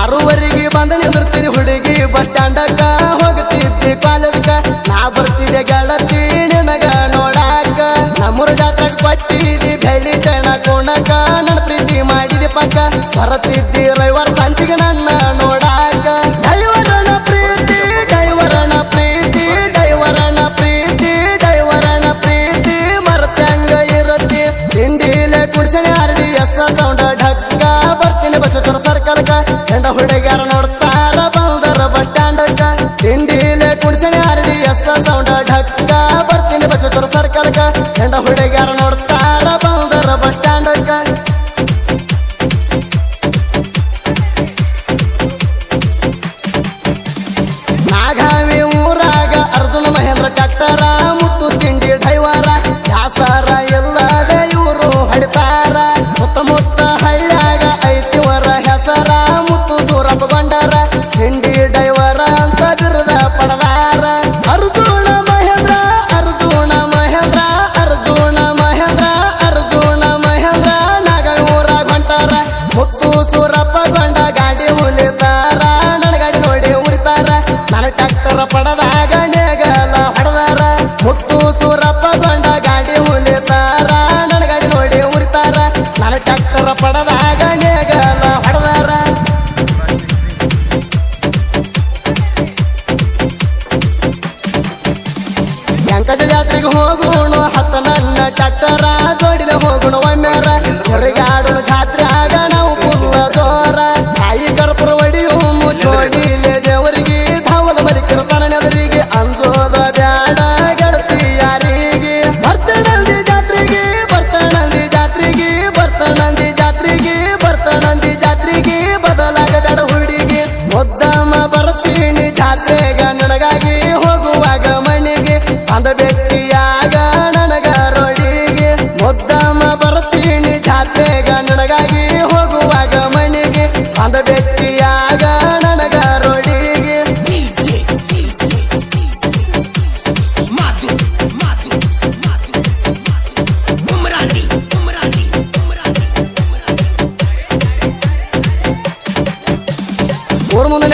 ಆರೂವರೆಗೆ ಬಂದ ನಿಂದಿರ್ತೀನಿ ಹುಡುಗಿ, ಬಸ್ ಸ್ಟ್ಯಾಂಡಕ್ಕ ಹೋಗ್ತಿದ್ದೆ ಕಾಲೇಜ್ಕ ನಾ ಬರ್ತಿದ್ದೆ ಗೆಳತಿ, ನಿನಗ ನೋಡಾಕ. ನಮ್ಮೂರ ಜಾತ್ರೆಗೆ ಕೊಟ್ಟಿದ್ದಿ ಬೆಳ್ಳಿ ಚಣ ಕೋಣಕ ನನ್ನ ಪ್ರೀತಿ ಮಾಡಿದೆ ಪಕ್ಕ. ಬರತಿದ್ದಿ ರವಿವಾರ ಸಂಚಿಗೆ ನಾ ಗಂಡ ಹುಡುಗ್ಯಾರ ನೋಡ್ತಾರ, ಬಂದರ ಬಸ್ ಸ್ಟ್ಯಾಂಡಕ್ಕ ತಿಂಡಿಲೆ ಕುಣಿಸಣಿ ಹರಡಿ, ಎಸ್ ಸೌಂಡ ಢಕ್ಕ. ಬರ್ತೀನಿ ಬಸವೇಶ್ವರ ಸರ್ಕಾರಕ್ಕ ಗಂಡ ಹುಡುಗ್ಯಾರ ನೋಡ್ತಾರ, ಬಂದರ ಬಸ್ ಸ್ಟ್ಯಾಂಡಕ್ಕ ನಾಗಾವಿ ಊರಾಗ ಅರ್ಜುನ ಮಹೇಂದ್ರ ಡಾಕ್ಟರ ಸಂಕಟ ಜಾತ್ರೆಗೆ ಹೋಗೋಣ ಹತ್ತ ನನ್ನ ಟ್ಯಾಕ್ಟರ ಜೋಡಿ ಮುಂದೆ